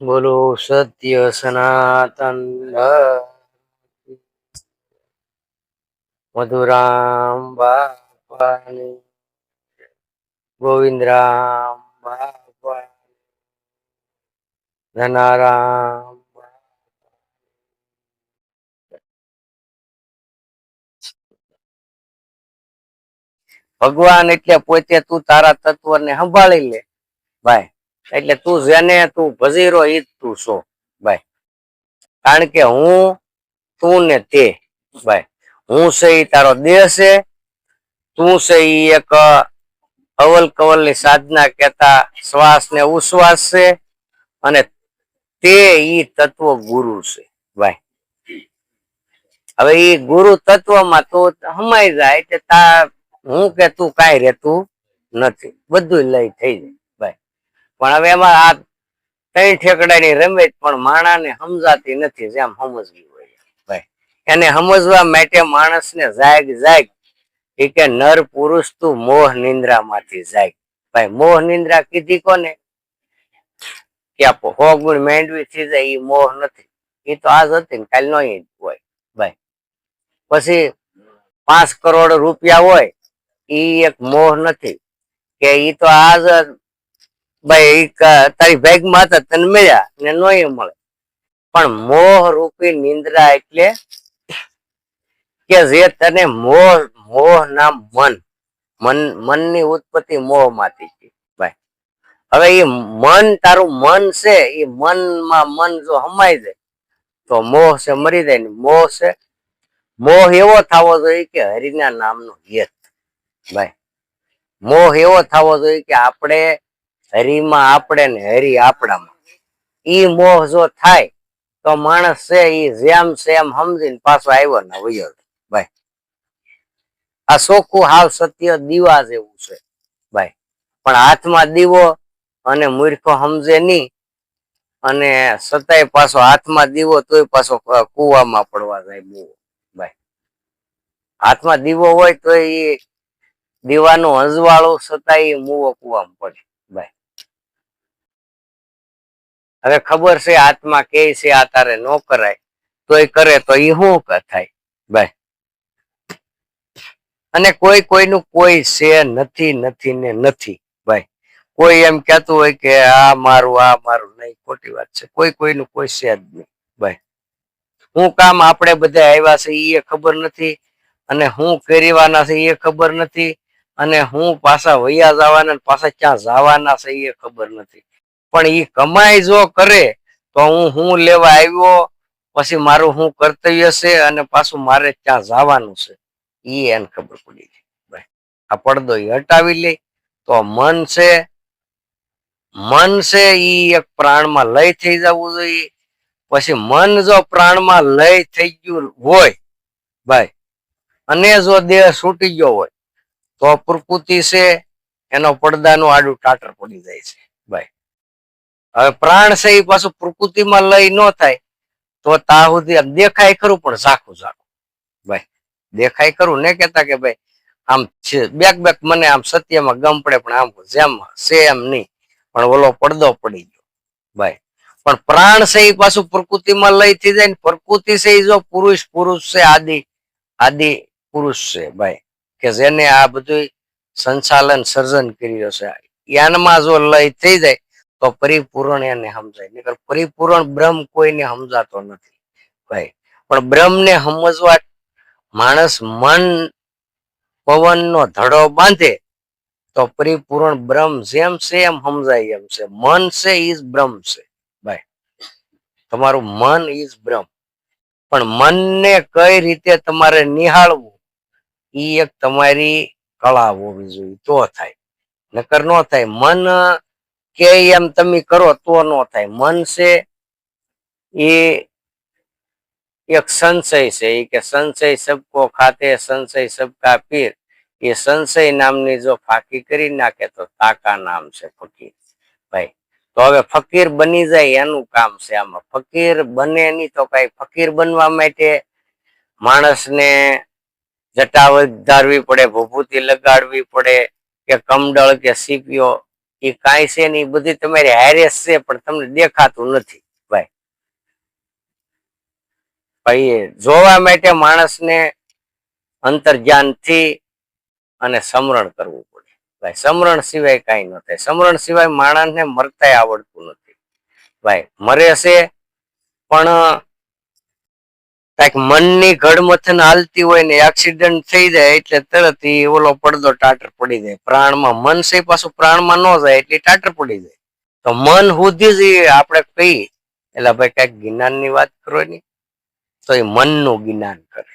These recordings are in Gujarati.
બોલો, સત્ય સનાતન મધુરામ બાપાની, ગોવિંદરામ બાપા ધનારામ ભગવાન એટલે પોતે તું તારા તત્વને સંભાળી લે. ભાઈ એટલે તું જેને તું ભજીરો ઈ તું છો. ભાઈ કારણ કે હું, તું ને તે. ભાઈ હું છે ઈ તારો દેહ છે. તું છે ઈ એક અવલ કવલની સાધના કેતા શ્વાસ ને ઉશ્વાસ છે અને તે ઈ તત્વ ગુરુ છે. ભાઈ હવે ઈ ગુરુ તત્વમાં તું હમાઈ જાય કે તા, હું કે તું કાંઈ રહેતું નથી. બધું લઈ થઈ જાય. પણ હવે એમાં આ ત્રણ ઠેકડાની રમત પણ માણાને સમજાતી નથી જેમ સમજવી હોય ભાઈ. એને સમજવા માટે માણસને જાગ જાગ એ કે નર પુરુષ તું મોહ નિંદ્રા માંથી જાગ. ભાઈ મોહ નિંદ્રા કીધી કોને? કે આ હો ગુણ મેંડવી થઈ જાય એ મોહ નથી. એ તો આજ હતી ને કાલ નો હોય. ભાઈ. પછી પાંચ કરોડ રૂપિયા હોય એ એક મોહ નથી. કે એ તો આજ ભાઈ તારી ભાગમાં હતા તને મળ્યા ને નોય મળે. પણ મોહ રૂપી નિંદ્રા એટલે કે જે તને મોહ મોહ ના મન મન, મનની ઉત્પત્તિ મોહમાંથી ભાઈ. હવે એ મન, તારું મન છે, એ મનમાં મન જો હમાઈ જાય, તો મોહ છે, મરી જાય ને મોહ છે. મોહ એવો થવો જોઈએ કે હરિના નામનો યત, ભાઈ. મોહ એવો થવો જોઈએ કે આપણે હરિમાં આપણે ને હરી આપણામાં. ઈ મોહ જો થાય, તો માણસ છે ઈ જેમ એમ સમજીને પાછો આવ્યો ને વયો ભાઈ આ ચોખ્ખું હાવ સત્ય દીવા જેવું છે. ભાઈ પણ હાથમાં દીવો અને મૂર્ખો સમજે નહીં. અને સતાય પાછો હાથમાં દીવો તોય પાછો કુવામાં પડવા જાય બહુ. ભાઈ હાથમાં દીવો હોય તો એ દીવાનું અજવાળું સતાય મૂવો કુવામાં પડે ભાઈ હવે ખબર છે આત્મા કે છે, આ તારે ન કરાય. તોય કરે તો એ શું થાય? ભાઈ અને કોઈ કોઈનું કોઈ છે નથી નથી ને નથી. ભાઈ કોઈ એમ કહેતું હોય કે આ મારું આ મારું. નહીં, ખોટી વાત છે. કોઈ કોઈનું કોઈ છે જ નહીં. ભાઈ હું કામ આપણે બધા આવ્યા છે એ ખબર નથી. અને હું કરવાના છે એ ખબર નથી. અને હું પાછા વૈયા જવાના પાછા ક્યાં જવાના છે એ ખબર નથી. પણ એ કમાઈ જો કરે, તો હું હું લેવા આવ્યો? પછી મારું હું કર્તવ્ય છે અને પાછું મારે ક્યાં જવાનું છે? એ એને ખબર પડી ભાઈ આ પડદો એ હટાવી લે. તો મન છે મન છે એ એક પ્રાણમાં લય થઈ જવું જોઈએ. પછી મન જો પ્રાણમાં લય થઈ ગયું હોય, ભાઈ, અને જો દેહ છૂટી ગયો હોય, તો પ્રકૃતિ છે, એનો પડદાનું આડું ટાટર પડી જાય છે. ભાઈ. હવે પ્રાણ છે એ પાછું પ્રકૃતિમાં લય ન થાય, તો તા સુધી દેખાય ખરું, પણ ઝાખું ઝાખું ભાઈ, દેખાય ખરું, ને કેતા કે ભાઈ, આમ છે, બેક બેક મને આમ સત્યમાં ગમ પડે, પણ આમ જેમ છે એમ નહીં. પણ ઓલો પડદો પડી ગયો. ભાઈ, પણ પ્રાણ છે એ પાછું પ્રકૃતિમાં લઈ થઈ જાય ને, પ્રકૃતિ છે જો પુરુષ પુરુષ છે, આદિ આદિ પુરુષ છે, ભાઈ, કે જેને આ બધું સંચાલન સર્જન કર્યું છે. યાનમાં જો લય થઈ જાય તો પરિપૂર્ણ એને સમજાય. નહીતર પરિપૂર્ણ બ્રહ્મ કોઈને સમજાતો નથી ભાઈ. પણ બ્રહ્મને સમજવા માણસ મન, પવનનો ધડો બાંધે તો પરિપૂર્ણ બ્રહ્મ જેમ છે એમ સમજાય એમ છે. મન છે ઈજ બ્રહ્મ છે ભાઈ. તમારું મન ઈજ બ્રહ્મ. પણ મનને કઈ રીતે તમારે નિહાળવું એ એક તમારી કળા હોવી જોઈએ. તો થાય. નકર નો થાય. મન કે એમ તમે કરો તો ન થાય. મન છે એ એક સંશય છે. એ કે સંશય સબકો ખાતે, સંશય સબકા પીર. એ સંશય નામની જો ફાકી કરી નાખે તો તાકા નામ છે ફકીર. ભાઈ, તો હવે ફકીર બની જાય એનું કામ છે આમાં. ફકીર બને નહીં તો કઈ ફકીર બનવા માટે માણસને જટા ધારવી પડે, ભભૂતિ લગાડવી પડે, કે કમડળ કે સીપીઓ એ કાંઈ છે ને એ બધી તમારી હારેસ છે, પણ તમને દેખાતું નથી, ભાઈ. ભાઈ જોવા માટે માણસને અંતર્જ્ઞાનથી અને સમરણ કરવું પડે. ભાઈ, સમરણ સિવાય કાંઈ ન થાય. સમરણ સિવાય માણસને મરતાય આવડતું નથી. ભાઈ, મરે છે, પણ કાંઈક મનની ઘડમથન હાલતી હોય ને એક્સિડન્ટ થઈ જાય એટલે તરત ઈ ઓલો પડદો ટાટર પડી જાય. પ્રાણમાં મન છે પાછું પ્રાણમાં ન જાય એટલે ટાટર પડી જાય. તો મન સુધી જ આપણે કહીએ. એટલે ભાઈ કંઈક જ્ઞાનની વાત કરો ને. તો એ મનનું જ્ઞાન કરે.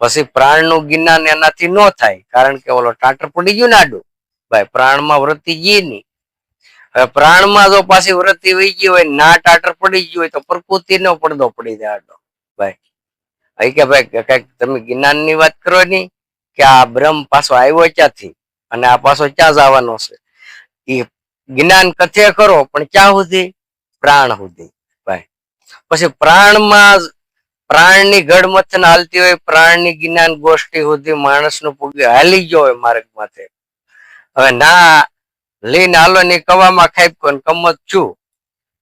પછી પ્રાણનું જ્ઞાન એનાથી ન થાય, કારણ કે ઓલો ટાટર પડી ગયું ને આડું. ભાઈ પ્રાણમાં વૃત્તિ ગઈ નહીં હવે પ્રાણમાં જો પાછી વૃત્તિ વહી ગઈ હોય ના ટાટર પડી ગયું હોય તો પ્રકૃતિ નો પડદો પડી જાય આડો. ભાઈ. કે ભાઈ કંઈક તમે જ્ઞાનની વાત કરો ની કે આ બ્રહ્મ પાછો આવ્યો ક્યાંથી અને આ પાછો ક્યાં જવાનો છે? એ જ્ઞાન કથે કરો, પણ ક્યાં સુધી? પ્રાણ સુધી. ભાઈ. પછી પ્રાણમાં પ્રાણની ગઢમથન હાલતી હોય, પ્રાણની જ્ઞાન ગોષ્ઠી સુધી માણસનું પગ હાલી ગયો હોય માર્ગ માથે. હવે ના લઈને હાલો ની કવામાં ખાઈ ને કમત છું,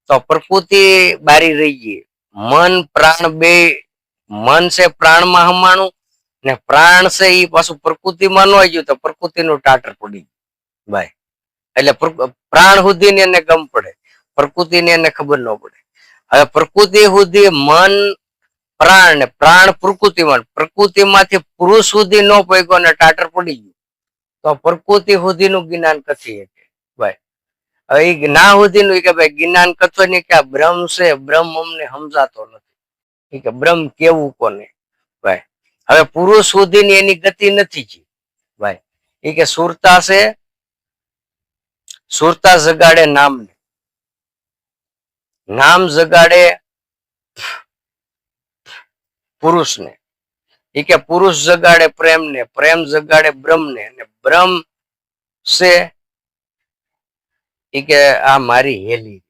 તો પ્રકૃતિ બારી રહી ગઈ. મન, પ્રાણ બે. મન છે પ્રાણમાં હમાણું ને પ્રાણ છે એ પાછું પ્રકૃતિમાં ન ગયું તો પ્રકૃતિનું ટાટર પડી ગયું. ભાઈ એટલે પ્રાણ સુધી એને ગમ પડે. પ્રકૃતિને એને ખબર ન પડે. હવે પ્રકૃતિ સુધી મન, પ્રાણ ને પ્રાણ પ્રકૃતિમાં, પ્રકૃતિમાંથી પુરુષ સુધી ન પૈકો ને ટાટર પડી ગયું. તો પ્રકૃતિ સુધીનું જ્ઞાન કથી હવે ના સુધીનું કે ભાઈ જ્ઞાન કથો નહીં કે બ્રહ્મ છે, બ્રહ્મ અમને સમજાતો નથી. કે બ્રહ્મ કેવું કોને? ભાઈ, હવે પુરુષ સુધીની એની ગતિ નથી જી. ભાઈ એ કે સુરતા છે, સુરતા જગાડે નામ નામ જગાડે પુરુષને. એ કે પુરુષ જગાડે પ્રેમને, પ્રેમ જગાડે બ્રહ્મને. અને બ્રહ્મ છે કે આ મારી હેલી.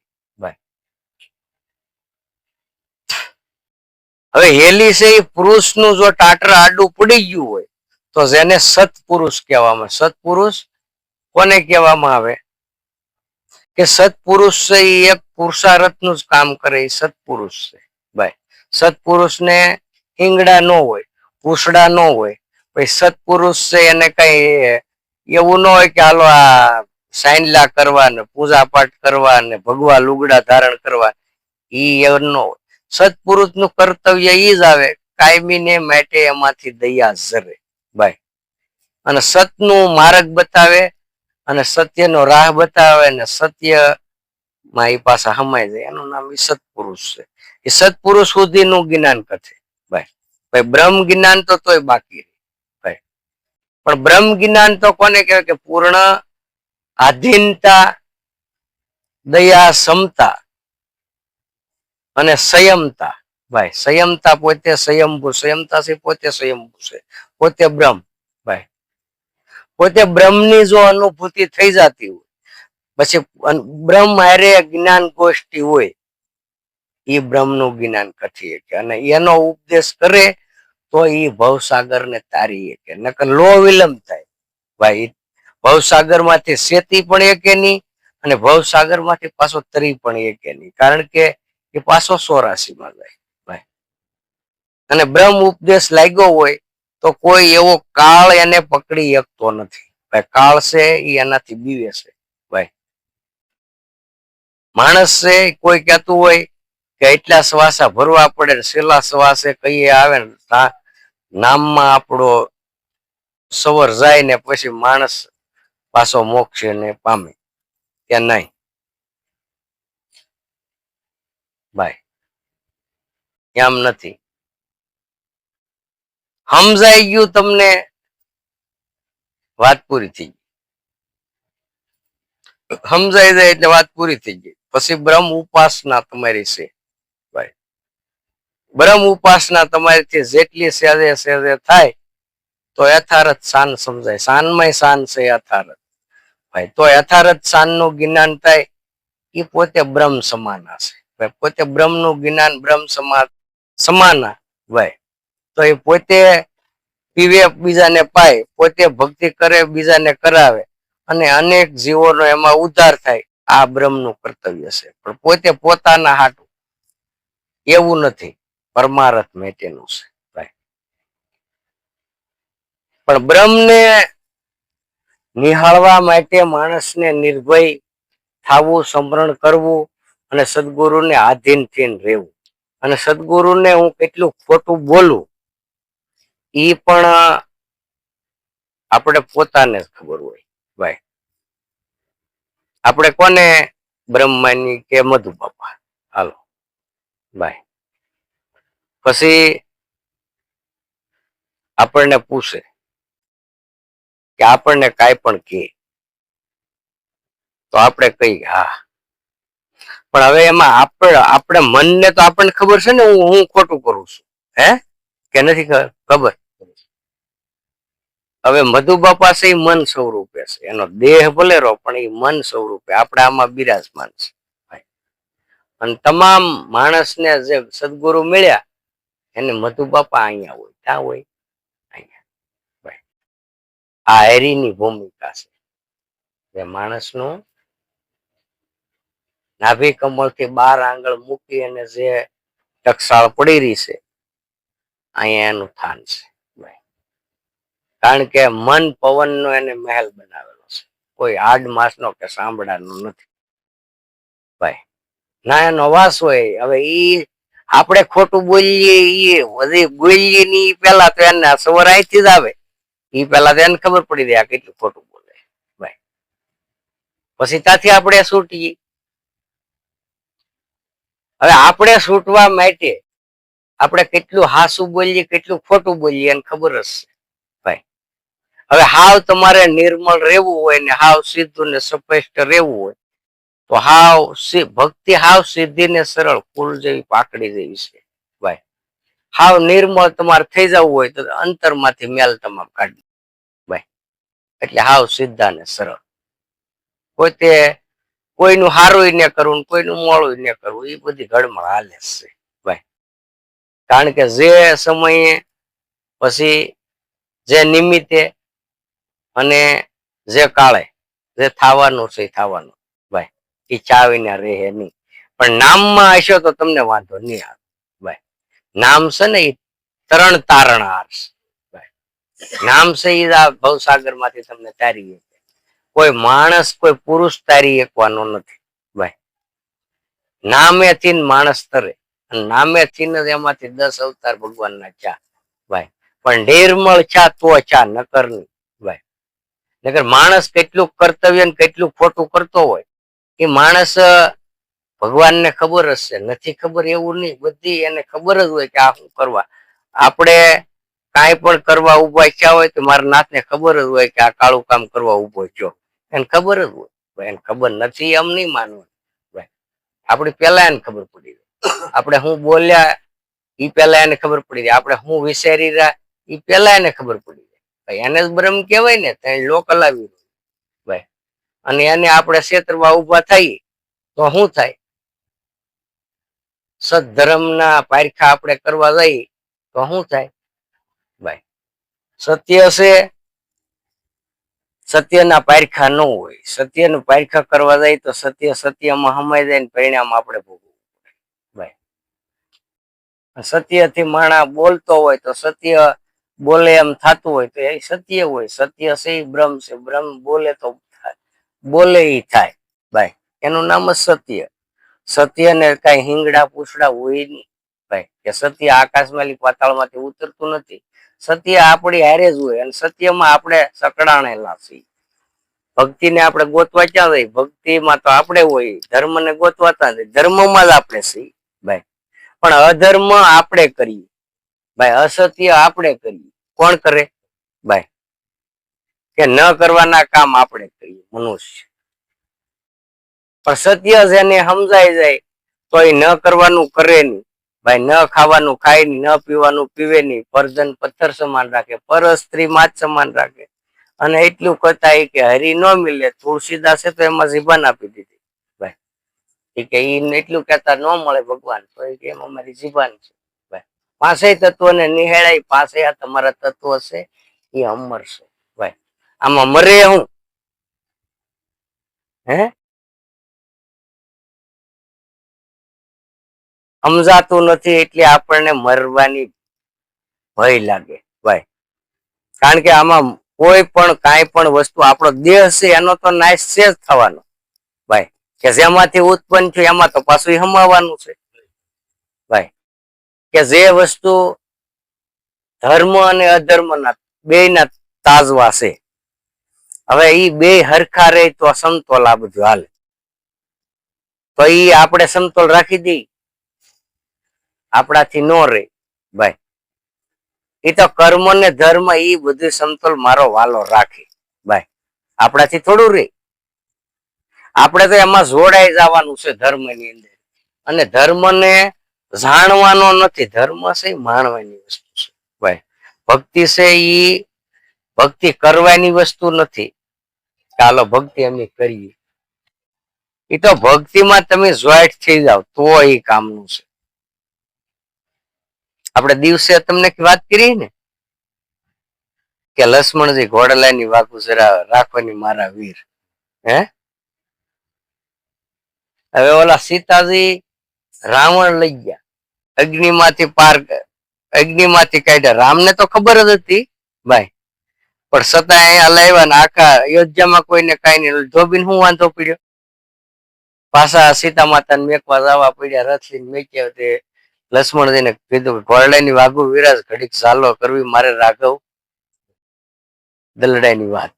હવે હેલી છે એ પુરુષનું જો ટાટર આડું પડી ગયું હોય, તો જેને સત્પુરુષ કહેવામાં સત્પુરુષ કોને કહેવામાં આવે? કે સત્પુરુષ છે એ એક પુરુષાર્થનું જ કામ કરે એ સત્પુરુષ છે. ભાઈ સત્પુરુષને ઈંગડા ન હોય, પૂછડા ન હોય, પછી સત્પુરુષ છે એને કઈ એવું ન હોય કે હાલો આ સાઈનલા કરવા ને પૂજા પાઠ કરવા ને ભગવા લુગડા ધારણ કરવા, ઈ એનો સત્પુરુષનું કર્તવ્ય ઈ જ આવે. કાયમી ને માટે એમાંથી દયા ઝરે. ભાઈ અને સતનું માર્ગ બતાવે, અને સત્યનો રાહ બતાવે અને સત્યમાં એ પાછા હમાય જાય. એનું નામ એ સત્પુરુષ છે. એ સત્પુરુષ સુધીનું જ્ઞાન કથે. ભાઈ ભાઈ, બ્રહ્મ જ્ઞાન તો તોય બાકી ભાઈ પણ બ્રહ્મ જ્ઞાન તો કોને કહેવાય કે પૂર્ણ આધીનતા, દયા, સમતા અને સંયમતા. ભાઈ, સંયમતા પોતે સંયમભૂ, સંયમતા છે પોતે સંયમભૂ છે. પોતે બ્રહ્મ, ભાઈ. પોતે બ્રહ્મની જો અનુભૂતિ થઈ જતી હોય, પછી બ્રહ્મ હારે જ્ઞાન ગોષ્ઠી હોય એ બ્રહ્મનું જ્ઞાન કથીએ કે અને એનો ઉપદેશ કરે, તો એ ભવસાગર ને તારી કે નકર લો વિલંબ થાય. ભાઈ ભવસાગરમાંથી શેતી પણ એકે એની અને ભવસાગરમાંથી પાછો તરી પણ એકે નહીં કારણ કે એ પાછો સોરાશીમાં જાય અને બ્રહ્મ ઉપદેશ લાગ્યો હોય તો કોઈ એવો કાળ એને પકડી શકતો નથી. ભાઈ, કાળ છે, એ એનાથી બીવે છે. ભાઈ. માણસ છે કોઈ કહેતું હોય કે એટલા શ્વાસા ભરવા પડે, છેલ્લા શ્વાસે કહીએ આવે ને નામમાં આપણો સવર જાય ને પછી માણસ પાછો મોક્ષ ને પામે. કે નહીં. ભાઈ એમ નથી. સમજાઈ ગયું તમને? વાત પૂરી થઈ ગઈ. સમજાઈ જાય એટલે વાત પૂરી થઈ ગઈ. પછી બ્રહ્મ ઉપાસના તમારી છે. ભાઈ બ્રહ્મ ઉપાસના તમારીથી જેટલી સહેજે સહેજે થાય, તો યથારથ શાન સમજાય. શાનમાં શાન છે યથાર્થ. ભાઈ તો યથાર્થ શાનનું જ્ઞાન થાય એ પોતે બ્રહ્મ સમાના છે. પોતે બ્રહ્મનું જ્ઞાન બ્રહ્મ સમાન સમાના હોય તો એ પોતે પીવે, બીજાને પાય, પોતે ભક્તિ કરે, બીજાને કરાવે, અને અનેક જીવોનો એમાં ઉદ્ધાર થાય, આ બ્રહ્મનું કર્તવ્ય છે. પણ પોતે પોતાના હાટું. એવું નથી, પરમારથ મેટેનું છે પણ બ્રહ્મને નિહાળવા માટે માણસને નિર્ભય થવું સમરણ કરવું અને સદગુરુને આધીન થઈને રહેવું. અને સદગુરુને હું કેટલું ખોટું બોલું એ પણ આપણે પોતાને જ ખબર હોય, ભાઈ. આપણે કોને બ્રહ્માની કે મધુ બાપા? હાલો, ભાઈ. પછી આપણને પૂછે કે આપણને કાંઈ પણ કહે. તો આપણે કઈ હા. પણ હવે એમાં આપણે આપણે મનને તો આપણને ખબર છે ને, હું હું ખોટું કરું છું. હે? કે નથી ખબર? હવે મધુબા પાસે મન સ્વરૂપે છે. એનો દેહ ભલે પણ એ મન સ્વરૂપે. આપણે આમાં બિરાજમાન છે. અને તમામ માણસને જે સદગુરુ મળ્યા, એને મધુ બાપા અહીંયા હોય ક્યાં હોય. આ હેરીની ભૂમિકા છે. જે માણસનું નાભી કમળથી બાર આંગળ મૂકી અને જે ટકસાળ પડી રહી છે, અહીંયા એનું થાન છે. કારણ કે મન પવનનો એને મહેલ બનાવેલો છે. કોઈ આડ માસનો કે સાંભળાનો નથી. ભાઈ, ના એનો વાસ હોય, હવે ઈ આપણે ખોટું બોલીએ, ઈ બધી બોલીએ ની પેલા તો એને સવાર અહીંથી જ આવે. ઈ પેલા એને ખબર પડી જાય આ કેટલું ખોટું બોલે. ભાઈ પછી ત્યાંથી આપણે છૂટીએ. હવે આપણે છૂટવા માટે આપણે કેટલું હાસું બોલીએ, કેટલું ખોટું બોલીએ એને ખબર જ છે. ભાઈ હવે હાવ તમારે નિર્મળ રહેવું હોય ને હાવ સીધું ને સ્પષ્ટ રહેવું હોય, તો હાવ ભક્તિ હાવ સીધી ને સરળ ફૂલ જેવી પાકડી જેવી છે. હાવ નિર્મળ તમારે થઈ જવું હોય તો અંતરમાંથી મેલ તમામ કાઢી ભાઈ એટલે હાવ સીધા ને સરળ. કોઈ તે કોઈનું હારું ને કરવું કોઈનું મોડું ને કરવું એ બધી ઘડમાં હાલે છે. ભાઈ કારણ કે જે સમયે પછી જે નિમિત્તે અને જે કાળે જે થવાનું છે થવાનું. ભાઈ એ ચાવીને રહે નહીં. પણ નામમાં હશો તો તમને વાંધો નહીં આવે. નામ છે ને તરણ તારણહાર છે નામ છે એ આ ભવસાગરમાંથી તમને તારી કોઈ માણસ, કોઈ પુરુષ તારી એકવાનો નથી. ભાઈ નામેથી માણસ તરે. નામે નામેથી જ એમાંથી દસ અવતાર ભગવાનના ચા ભાઈ, પણ નિર્મળ ચા તો ચા નકર નહીં. ભાઈ, નકર માણસ કેટલું કર્તવ્ય ને કેટલું ખોટું કરતો હોય, એ માણસ ભગવાનને ખબર જ છે નથી ખબર એવું નહીં. બધી એને ખબર જ હોય કે આ શું કરવા. આપણે કાંઈ પણ કરવા ઊભા થયા હોય તો મારા નાથને ખબર જ હોય કે આ કાળું કામ કરવા ઊભો છો એને ખબર જ હોય. એને ખબર નથી એમ નહીં માનવું આપણે પેલા એને ખબર પડી જાય આપણે હું બોલ્યા ઈ પેલા એને ખબર પડી જાય આપણે હું વિચારી રહ્યા ઈ પેલા એને ખબર પડી જાય એને જ બ્રહ્મ કહેવાય ને, ત્યાં લોક હલાવી. ભાઈ, અને એને આપણે ક્ષેત્રમાં ઊભા થઈ તો શું થાય? સદધર્મના પારખા આપણે કરવા જઈ તો શું થાય? ભાઈ, સત્ય છે સત્યના પારખા ન હોય. સત્યનું પારખા કરવા જાય તો સત્ય સત્યમાં હમાઈ જાય પરિણામ આપણે ભોગવવું ભાઈ સત્યથી માણા બોલતો હોય તો સત્ય બોલે એમ થતું હોય તો એ સત્ય હોય. સત્ય છે બ્રહ્મ છે. બ્રહ્મ બોલે તો. બોલે ઈ થાય. ભાઈ, એનું નામ જ સત્ય. સત્ય ને કઈ હિંગડા પૂછડા હોય નહીં. ભાઈ, કે સત્ય આકાશમાંથી, પાતાળમાંથી ઉતરતું નથી. સત્ય આપણી હારે જ હોય અને સત્યમાં આપણે સકડાણેલા છીએ. ભક્તિને આપણે ગોતવા ક્યાં જઈએ ભક્તિમાં તો આપણે હોય, ધર્મને ગોતવાતા નથી ધર્મમાં જ આપણે છીએ, ભાઈ. પણ અધર્મ આપણે કરીએ. ભાઈ, અસત્ય આપણે કરીએ. કોણ કરે? ભાઈ, કે ન કરવાના કામ આપણે કરીએ, મનુષ્ય. પણ સત્ય જેને સમજાઈ જાય તો એ ન કરવાનું કરે નહીં. ભાઈ, ન ખાવાનું ખાય નહીં, ન પીવાનું પીવે નહીં. પરજન પથ્થર સમાન રાખે પર સ્ત્રી માં સમાન રાખે. અને એટલું કહેતા એ કે હરી ન મિલે, તુલસીદાસે તો એમાં જીબાન આપી દીધી. ભાઈ, એ કે એને એટલું કહેતા ન મળે ભગવાન, તો એમ અમારી જીબાન છે. ભાઈ પાસે તત્વને નિહેળાય પાસે આ તમારા તત્વ છે એ અમર છે. ભાઈ, આમાં મરે હું? હે? સમજાતું નથી એટલે આપણને મરવાની ભય લાગે. ભાઈ, કારણ કે આમાં કોઈ પણ કાંઈ પણ વસ્તુ, આપણો દેહ છે, એનો તો નાશ જ થવાનો. ભાઈ, કે જેમાંથી ઉત્પન્ન થયું, એમાં તો પાછું હમાવાનું છે. ભાઈ, કે જે વસ્તુ ધર્મ અને અધર્મના બેયના તાજવા છે, હવે ઈ બે હરખા રહે તો સમતોલ આ બધું હાલે. તો ઈ આપણે સમતોલ રાખી દઈ આપણાથી નો રહે. ભાઈ એ તો કર્મ ને ધર્મ એ બધું સમતોલ મારો વાલો રાખે. ભાઈ, આપણાથી થોડું રે આપણે તો એમાં જોડાઈ જવાનું છે ધર્મની અંદર. અને ધર્મને જાણવાનો નથી. ધર્મ છે માણવાની વસ્તુ છે. ભાઈ, ભક્તિ છે એ ભક્તિ કરવાની વસ્તુ નથી. ચાલો ભક્તિ અમે કરીએ. એ તો ભક્તિમાં તમે જોઈન્ટ થઈ જાવ તો એ કામનું છે. આપણે દિવસે તમને વાત કરી ને, કે લક્ષ્મણજી ઘોડલાની વાકુ જરા રાખવાની મારા વીર. હે? હવે ઓલા સીતાજી રાવણ લઈ ગયા. અગ્નિમાંથી પાર અગ્નિમાંથી કાઢ્યા. રામને તો ખબર જ હતી ભાઈ. પણ છતાં અહીંયા લાવ્યા ને આખા અયોધ્યામાં કોઈને કઈ નહીં. ધોબીને હું વાંધો પડ્યો? પાછા સીતા માતાને મેકવા જવા પડ્યા. રથ લઈને મેક્યા તે લક્ષ્મણજીને કીધું કે ઘોરડાની વાગુ વિરાજ ઘડીક ચાલો કરવી મારે રાઘવ દલડાઈની વાત.